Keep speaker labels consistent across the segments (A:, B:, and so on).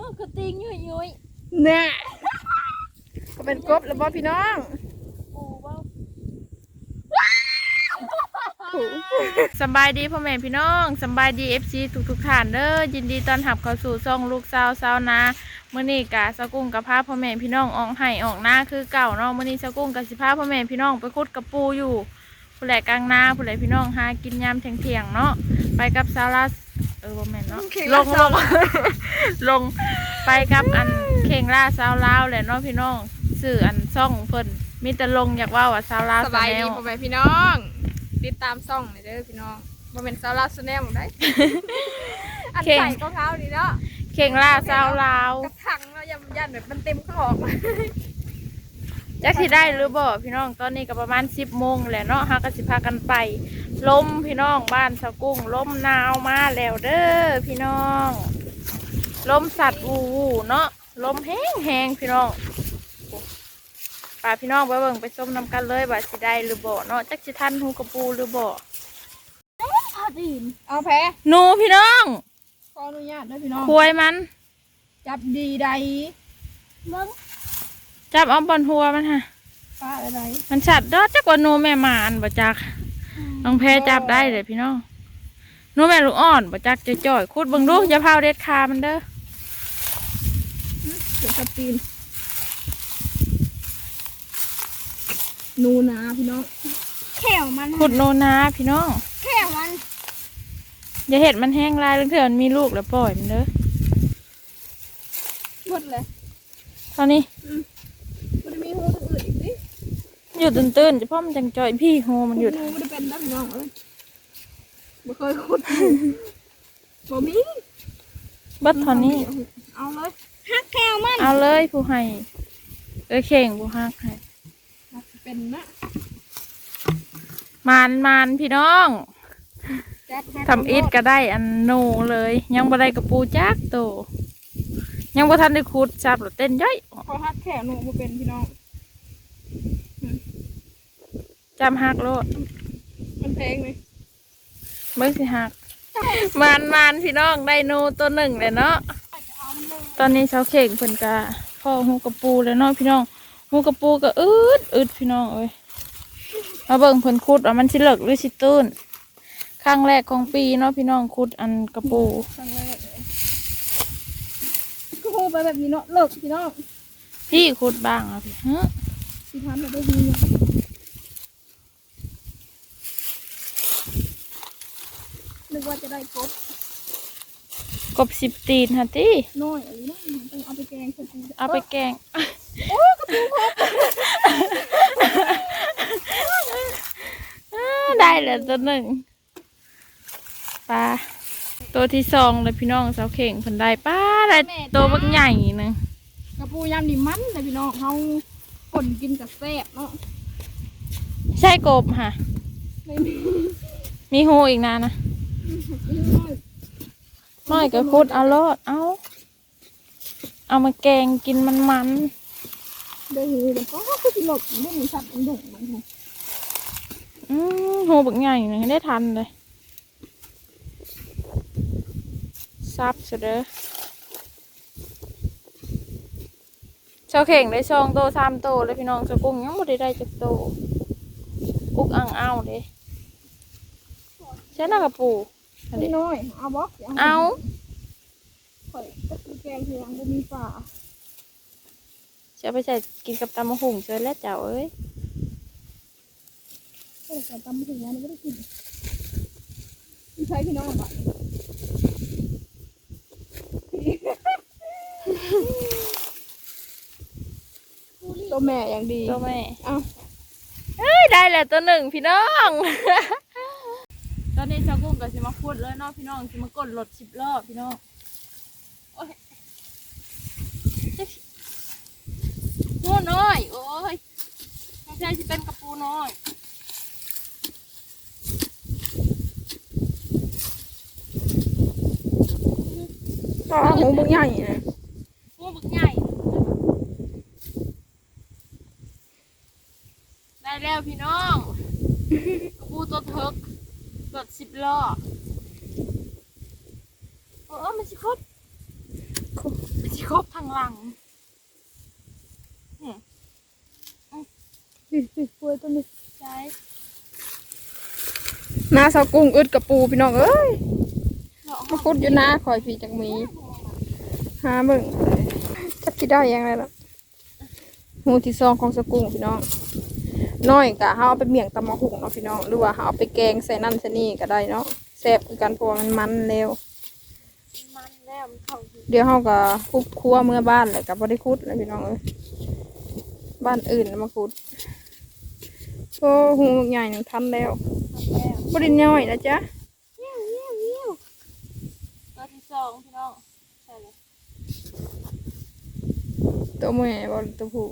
A: ออกระติงยุยยุย
B: เนี่ยก็เป็นกบแล้วบ่พี่น้อง
A: ปูเบ้า
B: สำบายดีพ่อแม่พี่น้องสำบายดีเอฟซีทุกทุกๆท่านเด้อยินดีต้อนรับเข้าสู่ซ่องลูกสาวสาวนาเมื่อนี้กะสะกุ้งกับพาพ่อแม่พี่น้องออกไห้ออกหน้าคือเก่าเนาะมื่อนี้สะกุ้งกับสิพาพ่อแม่พี่น้องไปคุดกับปูอยู่ผู้แหลกลางนาผู้แหลพี่น้องหากินยามเที่ยงๆเนาะไปกับซาร่า เออบ่แม่นเนาะลงลงลงไปกับอันเข่งล่าสาวลาวแหละเนาะพี่น้องสื่ออันซ่องเพิ่นมีแต่ลงอยากว่าว่าสาวลาว
C: สบายดี
B: แนล
C: พ่อแม่พี่น้อง ติดตามซ่องหน่อยเด้อพี่น้องบ่เป็นซาวลาสแนลได้ อันใส่ก็เงาดีเนาะ
B: เข่งล่าสาวลาว
C: กระทังเนาะยันยันแบบมันเต็มข้างออกมา
B: จักสิได้หรือบ่พี่น้องตอนนี้ก็ประมาณสิบโมงแหละเนาะฮาก็สิพากันไป ลมพี่น้องบ้านสะกุ้งลมหนาวมาแล้วเด้อพี่น้องลมสัตว์วูวูเนาะลมแห้งแหงๆพี่น้องป่าพี่น้องไปเบิ่งไปส้มนำกันเลยว่าสิได้หรือบ่เนาะจักสิทันหูกระปูหรือบ่
A: พอดีน
C: เอาแพ้
B: หนูพี่น้อง
C: ขออนุญาตเด้อพี่น้อง
B: ควยมัน
C: จับดีใด
A: เบิ้ง
B: จับเอาบอลหัวมันฮะ
C: ป้าอะไร
B: มันสัตว์ดอจักว่าหนูแม่หมาอันบ่จัก น้องแพรจับได้เลยพี่น้องหนูแม่ลูกอ่อนบ่จักจะจ่อยๆคุดเบิ่งดูอย่าพาวเด็ดขามันเด้อ
C: เดี๋ยวกระตีนหนูนาพี่น้อง
A: แขวมัน
B: ขุดโนนาพี่น้อง
A: แขวมัน
B: อย่าเห็ดมันแห้งลายเถื่อนมีลูกแล้วปล่อยมันเด้อ
C: หมดเลย
B: เท่านี้
C: มันมีหูตัวอื่นอีกสิ
B: อยู่ตื้นๆจะพ่อมันจังจ่อยพี่โฮมันหยุด
C: หนูไม่ได้เป็นนักน้องเอ้ยบ่เคยขุดบ่มี
B: เบัดเท่านี้
C: เอาเลย
A: ฮักแขวมัน
B: เอาเลยผู้ให้เอ้ยเข่งผู้ฮักให้
C: เป็นนะ
B: มานมานพี่น้อง
C: จับ
B: ทำอิดก็ได้อันโนเลย ยังบ่ได้กระปูจักโตยังบ่ทันได้ขุดจับหรือเต้นย่อย
C: พอฮักแขวหนูมาเป็นพี่น้อง
B: จำฮักโลด
C: มันเพลงไหม
B: เบิ่งสิฮักมานมานพี่น้องได้โนตัวหนึ่งเลยเนาะตอนนี้เสาเข่งเพิ่นกะพ่อหูกระปูแล้วเนาะพี่น้องหูกระปูก็อึดอึดพี่น้องเอ้ยมาเบิ่งเพิ่นขุดว่ามันสิเลิกหรือสิตื้นครั้งแรกของปีเนาะพี่น้องขุดอันกระปู
C: ครั้งแรกเลยก็พูดไปแบบนี้เนาะเลิกพี่น้อง
B: พี่ขุดบ้างอะพี่ฮะ
C: สิทันเราได้ดีเนี่ย นึกว่าจะได้กบ
B: กบสิบตีนฮะติ
C: น้อยอะไรนะต้องเอาไปแกงใส่กู
B: เอาไปแกงอ้าได้แล้วตัวหนึ่งปลาตัวที่สองเลยพี่น้องเสาเข่งเพิ่นได้ป้าได้ตัวบักใหญ่หนึง
C: กระปูยำนี่มันแต่พี่น้องเขาคนกินกับแซ่บเนาะ
B: ใช่กบค่ะ
C: ไม่มี
B: มีหูอีกนะนะ
C: น้อย
B: น้อยก็คุดเอาโลดเอาเอามาแกงกินมันมัน
C: ได้หูแล้วก็คือสิหลบไม่มีสัตว์มันดุมันค่ะ
B: ๆอืมหูบักใหญ่หนึงได้ทันเลยซับเสยเด้อเสาเข่งได้สองโตสามโตเลยพี่น้องเสากุ้งยังไม่ได้ได้จักโตกุกอ่างอ้าวเด้ใช่หน้ากระปูอั นนี้
C: น้อยเอาบล็อก
B: เอา
C: ข่อยก็คือแกงเพียงบ่มีป่า
B: จะเอาไปใส่กินกับตำมะหุ่งเจอแล้วเจ้าเอ้ย
C: ก็เลยใส่ตำถึงวันนี้ไม่ได้กินพี่ใช้พี่น้องอะตัวแม่อย่างดี
B: ตัวแม่
C: เอ้า
B: เฮ้ย ได้แล้วตัวหนึ่งพี่น้อง ตอนนี้ชาวกุ้งก็สิมาพู ดเลยเนาะพี่น้องสิมากดรถสิบรอบพี่น้องโอ้ยปูน้อย โอ้ยไม่ใช่สิเป็นกระปูน้อย
C: ก็หูบึงใหญ่นะ
B: ปูบึกใหญ่ ได้แล้วพี่น้องกระปูตัวเทิกรถสิบล้อโอ้มันสิ ครบมันสิครบทางหลัง
C: ป่วยตัวนี้
B: ใช่
C: หน้าเสากุ้งอึดกับปูพี่น้องเอ้ย
B: เนาะ
C: มาคุดอยู่หน้าคอยพี่จักหมีหาเบิ่งจักคิดได้ยังไงล่ะหูที่ซองของเสากุ้งพี่น้องน้อยกะเฮาเอาไปเมี่ยงตำมะหุงเนาะพี่น้องหรือว่าเฮาเอาไปแกงใส่นั่นใส่นี่ก็ได้เนาะแซ่บคือกันเพราะว่ามันมันเร็ว
B: มัน แล้วมันเข้าอยู่
C: เดี๋ยวเฮาก็คุบครัวเมื่อบ้านแหละก็บ่ได้คุดนะพี่น้องเอ้ยบ้านอื่นน่ะมาคุดโอ้หูใหญ่นี่ทันแล้ว
B: แล้ว
C: บ่ได้น้อยนะจ๊ะ
B: เยี่ยวเยี่ยวเยี่ยวตัวที่สองพี่น้องใช่เลย
C: ตัวแม่บ่ตัวผู้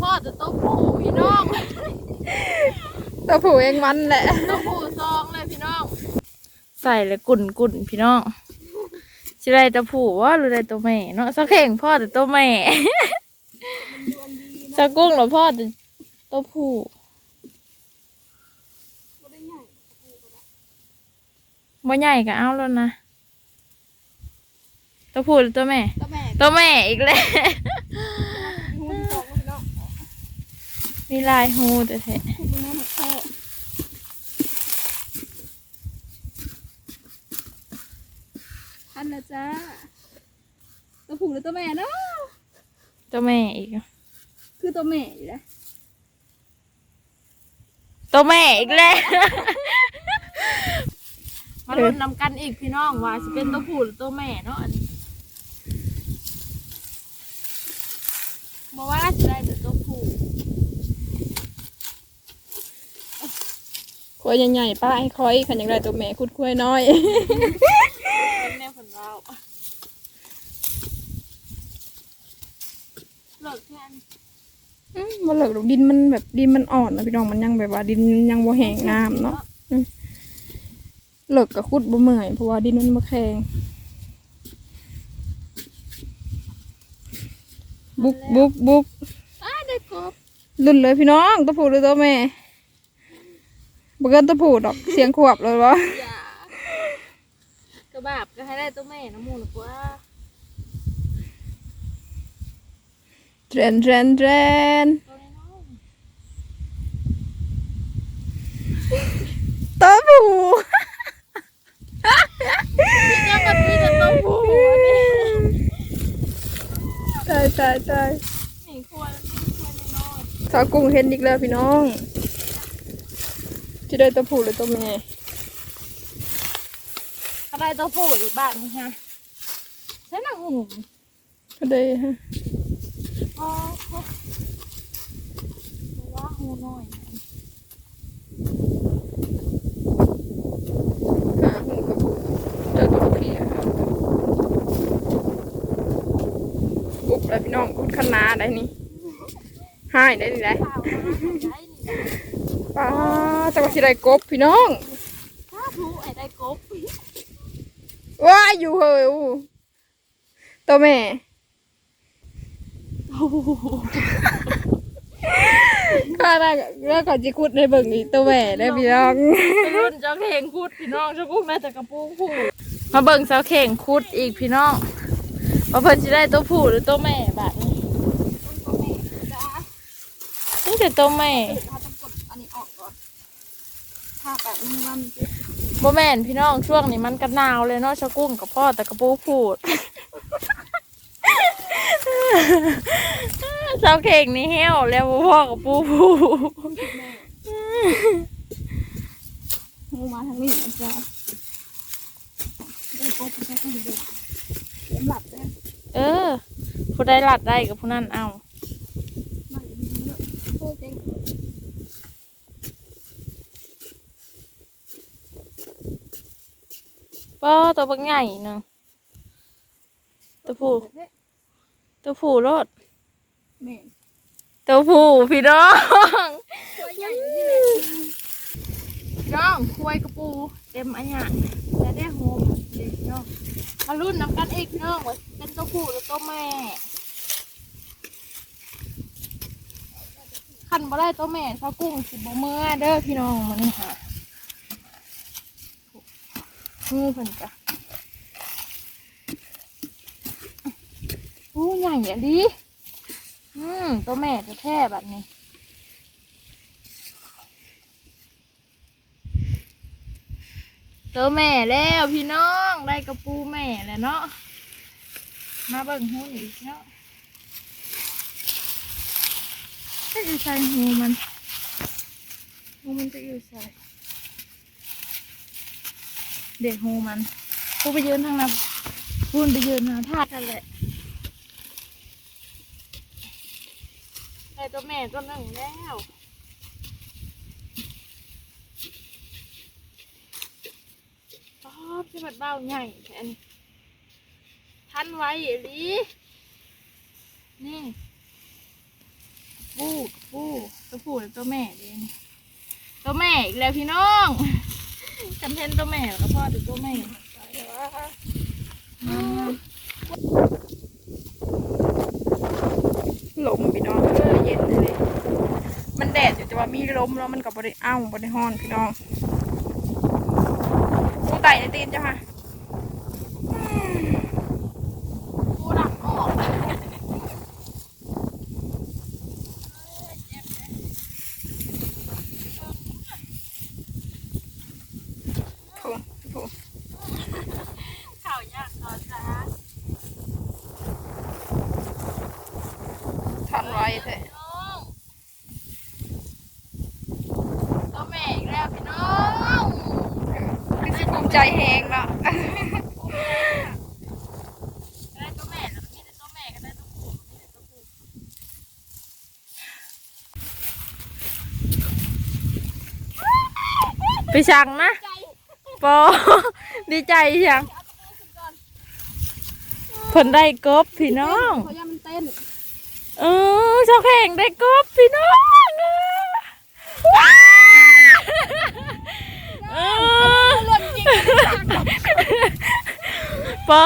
B: พ่อจะตัวผู้พี่น้อง
C: ตัวผู้เองมันแหละ
B: ตัวผู้ซองเลยพี่น้อง ใส่เลยกุ่นกุ่นพี่น้องสิได้ตัวผู้ว่าหรือได้ตัวแม่เนาะสักเข่งพ่อแต่ตัวแม่สักกุ้งเหรอพ่อแต่ตัวผู้บ่ใหญ่ก็เอาแล้วนะตัวผู้หรือตัวแม่
C: ตัวแม่
B: ตัวแม่อีกแล้ว
C: หูที่สองพี่น้อง
B: มีลายหูแต่แท้
C: คุดมือหมด แค่ทันนะจ๊ะตัวผู้หรือตัวแม่เนาะ
B: ตัวแม่อีก
C: คือตัวแม่อยู่แล้ว
B: ตัวแม่อีกแล้วมาลุ้นนำกันอีกพี่น้องว่าจะเป็นตัวผู้หรือตัวแม่เนาะอันนี้บอกว่าจะได้แต่ตัวผู้
C: ควยใหญ่ๆป้าให้คอยขันอย่างไรตัวแม่คุดควยน้อย
B: เป็นแม่ผลเราเลิกแค่นี้
C: อืมมันเหลือกดอกดินมันแบบดินมันอ่อนนะพี่น้องมันยังแบบว่า ดินยังบ่แห้งน้ำเนาะอืมเหลือกกับคุดบ่เมื่อยเพราะว่าดินมันบ่แข็งบุกบุกบุก
B: อ้าได้กบ
C: รุ่นเลยพี่น้องตัวผู้หรือตัวแม่บ่เกินตัวผู้ดอกเสียงขวบเลยวะ
B: อย่ากระบาบก็ให้ได้ตัวแม่นะหมูนะกว่า
C: เทรนเทรนเทรน
B: ตัวน้อย
C: ตัวผู้
B: ๆยังมันมีแต่ตัวผู้นี่
C: ตายตายตาย
B: นี่ควรนี่ควรน้อย
C: สาวกุ้งเห็นอีกแล้วพี่น้องจะได้ตัวผู้หรือตัวแม่
B: ๆอะ ไรตัวผู้อีกบ้านนี่ฮะใช่หนังหู
C: ก็ได้ฮะ
B: อ๋อว่าหูน้อย
C: หาหูกับผู้เจอตัวเพียบุกเลยพี่น้องกุดขนาได้นี่ให้ได้นี่ได้
B: ข่าวได้นี่
C: ป้าจังหวัดสิไรกบพี่น้อง
B: ถ้าผู้ไอ้ได้กบ
C: ว้ายอยู่เฮ้ยอู้ตัวแม่ข้าได้แล้วก่อนจะคุดในเบิ่งอีกตัวแม่ได้พี่น้อง
B: ไปรุ่นเจ้าเข่งคุดพี่น้องเจ้ากุ้งน่าจะกระปูผู้มาเบิ่งเจ้าเข่งคุดอีกพี่น้องว่าเพิ่นจะได้ตัวผู้หรือตัวแม่แบบนี้นี่แต่ตัวแม่
C: ถ้าต้องกดอันนี้ออกก่อนถ้าแบบนี้มัน
B: โมแมนพี่น้องช่วงนี้มันกันหนาวเลยเนาะชะกุ้งกับพ่อแต่กระปูพูดเจ้าเข่งนี่เหี้ยวแล้วพ่อกับปูพูด
C: งูมาทางนี้นะจ๊ะได้กบได้ข้างเดียวเตรียมหลับเลย
B: เออผู้ได้หลัดได้กับผู้นั้นเอา
C: มาอีกนิดนึงโอ้เจ๋ง
B: ป้อตัวบักใหญ่เนาะตัวผู้ตัวผู้รถ
C: แม่
B: ตัวผู้พี่น้อง
C: ตัวใหญ่เลย
B: พี่น้องคุยกระปู เต็มอันเนี้ยจะได้โฮมเด็กน้องมารุ่นนำกันอีกพี่น้องว่าเป็นตัวผู้หรือตัวแม่ขันบ่ได้ตัวแม่ชาวกุ้งสิบ่เมื่อเด้อพี่น้องมันนี่ค่ะ งูเพิ่นจ้ะผู้ใหญ่อะดิอืมตัวแม่จะแท้แบบนี้ตัวแม่แล้วพี่น้องได้กระปูแม่แล้วเนาะมาเบิ่งหูอีกเนาะจะอยู่ใส่หูมันหูมันจะอยู่ใส่ เด็กหูมัน กูไปยืนทางนั้นพูนไปยืนหาทาดนั่นแหละได้ตัวแม่ตัวหนึ่งแล้วป๊อบที่มันเบ้าใหญ่แทนทันไว้ลีนี่ปูปูตัวผู้และตัวแม่เดนตัวแม่อีกแล้วพี่น้อง จำเพนตัวแม่แล้วก็พ่อถึงตัวแม่
C: ลมพี่น้องเออเย็นเลย มันแดดอยู่แต่ว่ามีลมแล้วมันกับบริอ้าวบริห้อนพี่น้องตรงไต่ในตีนจ้ะค่ะ
B: ปูดักออก
C: ถูกถูก
B: ข่าวยากนอนจ้า
C: ทันไว้เถอะ
B: น้องตัวแม่อีกแล้วพี่น้อง
C: คือสิภูมิใจแหงแล้ว
B: ได้ตัวแม่แล้วมีแต่ตัวแม่ก็ได้ตัวผู้มีแต่ตัวผู้ ไปสั่งนะปอดีใจยังผลได้กบพี่น้อง
C: เขาย่ามันเต้น
B: เออชาวแข่งได้กบพี่น้องเออว้าวเออปอ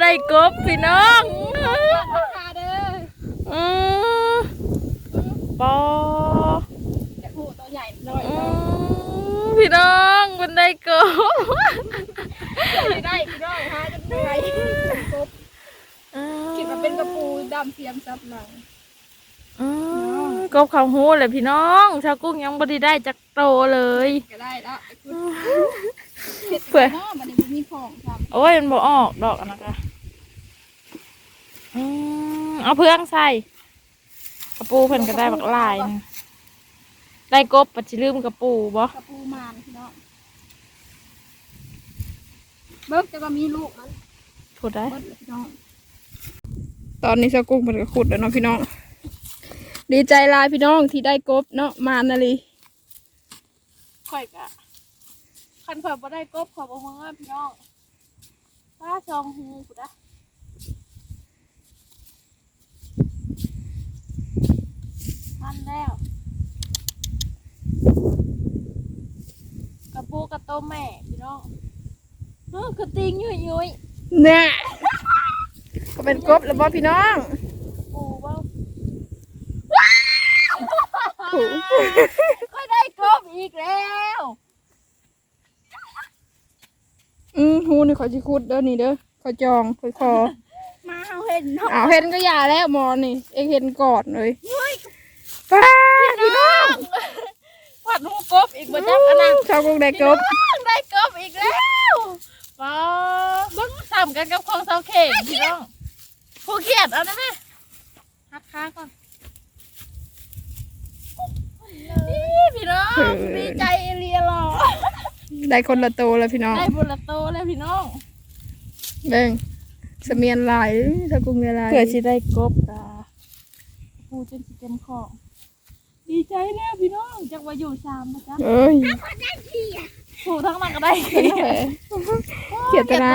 B: ได้กบพี่น้อง
C: คาเด้อ
B: เออปอ
C: จะผูตัวใหญ่หน่อย
B: อืมพี่น้อง มันได้กบ
C: ไม่ได้พี่น้องหาจะเหนื่อยกบคิดว่าเป็นกระปูดำเทียมซับหลัง
B: อืมกบเขาหูเลยพี่น้องชาวกุ้งยังบ่ได้ได้จักโตเลย
C: ก็ได้ละ
B: เผื่อ
C: น้อมันยังมีของครับ
B: โอ้ยมันบ่ออกดอกอันนะคะอืมเอาเพื่องใส่กระปูเพิ่นก็ได้บักหลายหนึ่งได้กบปัจจิลืมกระปูบ่
C: กระปูมานพี่น้อง เบิกจะก็มีลูกมัน
B: พูดได้
C: เบิดเลยพี่น้องตอนนี้สกุ้งมันก็ขุดแล้วเนาะพี่น้อง ดีใจหลายพี่น้องที่ได้กบเนาะมานนาลี
B: ข่อยกะคันข่อยบ่ได้กบข่อยบ่เมือพี่น้องป้าจองหูพูดได้ทันแล้ว กระปูกระโตมแม่พี่น้อง เออคือติงยุยยุย
C: เนี่ยก็เป็นกบแล้วบ่พี่น้อง
B: ปูเบ้า
C: โอ้
B: ก็ได้กบอีกแล้ว
C: อืมหูนี่ขอจิขุดเด้อนี่เด้อขอจองขอคอ
A: มาเอาเห็นเนาะ
C: อ้าวเห็นก็อย่าแล้วหมอนี่ เองเห็นกอดเลยป้าพี่น้อง
B: ผัดหูกบอีกบ่จักอันนั้น
C: ชาวกรุงได้กบ
B: ได้กบอีกแล้ว ป้าเบิ่งซ้ำกันกับของเสาเข่งพี่น้องผู้เขียดเอาได้ไหมหักขาก่อนนี่พี่น้องดีใจเรียหรอ
C: ได้คนละโตวแล้วพี่น้อง
B: ได้บุญละโตแล้วพี่น้อง
C: เด้งเสมียนลายชาวกรุงเมียลาย
B: เกิดสิได้กบตาปูจนสิเต็มคอดีใจแล้วพี่น้องจักว่าอยู่สามนะจ๊ะ
C: เอ้ย
B: ปูทั้งนั้นก็ได้
C: เขียดตนา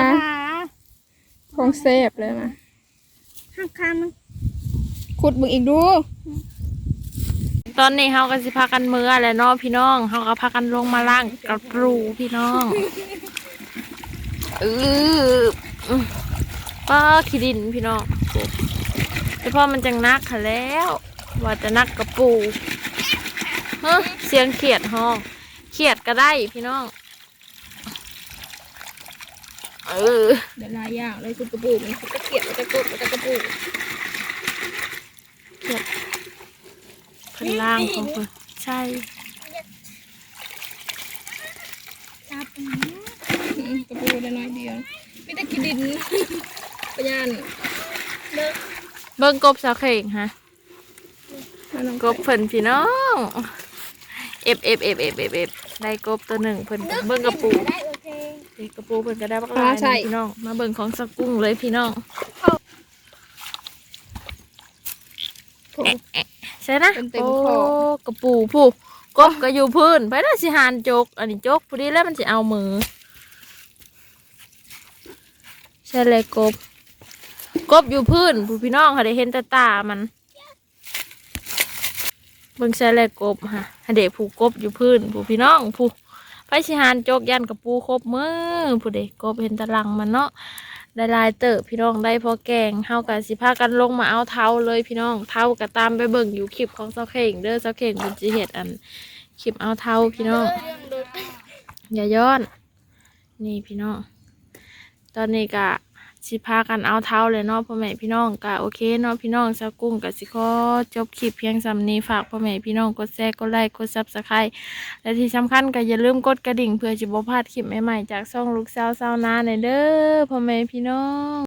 C: ของเซฟเลยนะ
A: หักคามัน
C: ขุดมึงอีกดู
B: ตอนนี้เฮาก็สิพากันเมื่อแหล้วเนาะพี่น้องเฮาก็พากันลงมาล่างกระปรูพี่น้องเออป้าขี้ดินพี่น้องแต่พอมันจังนักค่ะแล้ว ว่าจะนักกระปูเฮ้เสียงเขียดห้องเขียดก็ได้พี่น้อง เออ
C: เดี๋ยวลายอย่างเลยคือกระปูมันก็เกลียมันจะกบมันจะกระปู
B: พล่างของเพิ่นใช่
A: จับ
C: กระปูได้น้อยเดียวไม่ได้กินดินปะยาน
A: เลิก
B: เบิ่งกบสาวเข่งฮะกบเพิ่นพี่น้องเอฟเอฟเอฟเอฟเอฟเอฟได้กบตัวหนึ่งเพิ่นเบิ่งกระปู
A: ได้ เค
B: เด็กกระปูเพิ่นก็ได้บักหลายหนึ่งพี่น้อง มาเบิ่งของสกุ้งเลยพี่น้อง
C: โถ่
B: ใช่นะ
C: เต็มๆ
B: โอ้
C: คอ
B: กระปูผู้กบก็อยู่พื้นไปได้สิหานจก อันนี้จกพอดีแล้วมันสิเอามือใช่เลยกบ กบอยู่พื้นผู้พี่น้องค่ะได้เห็นแต่ตามันเบิ่งใช่เลยกบฮะให้เด็กผู้กบอยู่พื้นผู้พี่น้องผู้ ไปสิหานจกยันกระปูครบมือผู้เด็กกบเห็นตะลังมันเนาะได้ลายเติบพี่น้องได้พอแกงเฮากับสิพากันลงมาเอาเท้าเลยพี่น้องเท้าก็ตามไปเบิ่งอยู่คลิปของเสาเข่งเด้อเสาเข่งเป็นจีเห็ดอันคลิปเอาเท้าพี่น้อง
A: องโดด
B: อย่าย้อน นี่พี่น้องตอนนี้ก็ สิพากันเอาเท้าเลยเนาะพ่อแม่พี่น้องก็โอเคเนาะพี่น้องสาวกุ้งกับสิขอจบคลิปเพียงสำนี้ฝากพ่อแม่พี่น้องกดแชร์กดไลค์กดซับสไครต์และที่สำคัญก็อย่าลืมกดกระดิ่งเพื่อจะบ่พลาดคลิปใหม่ๆจากช่องลูกสาวสาวนาในเด้อพ่อแม่พี่น้อง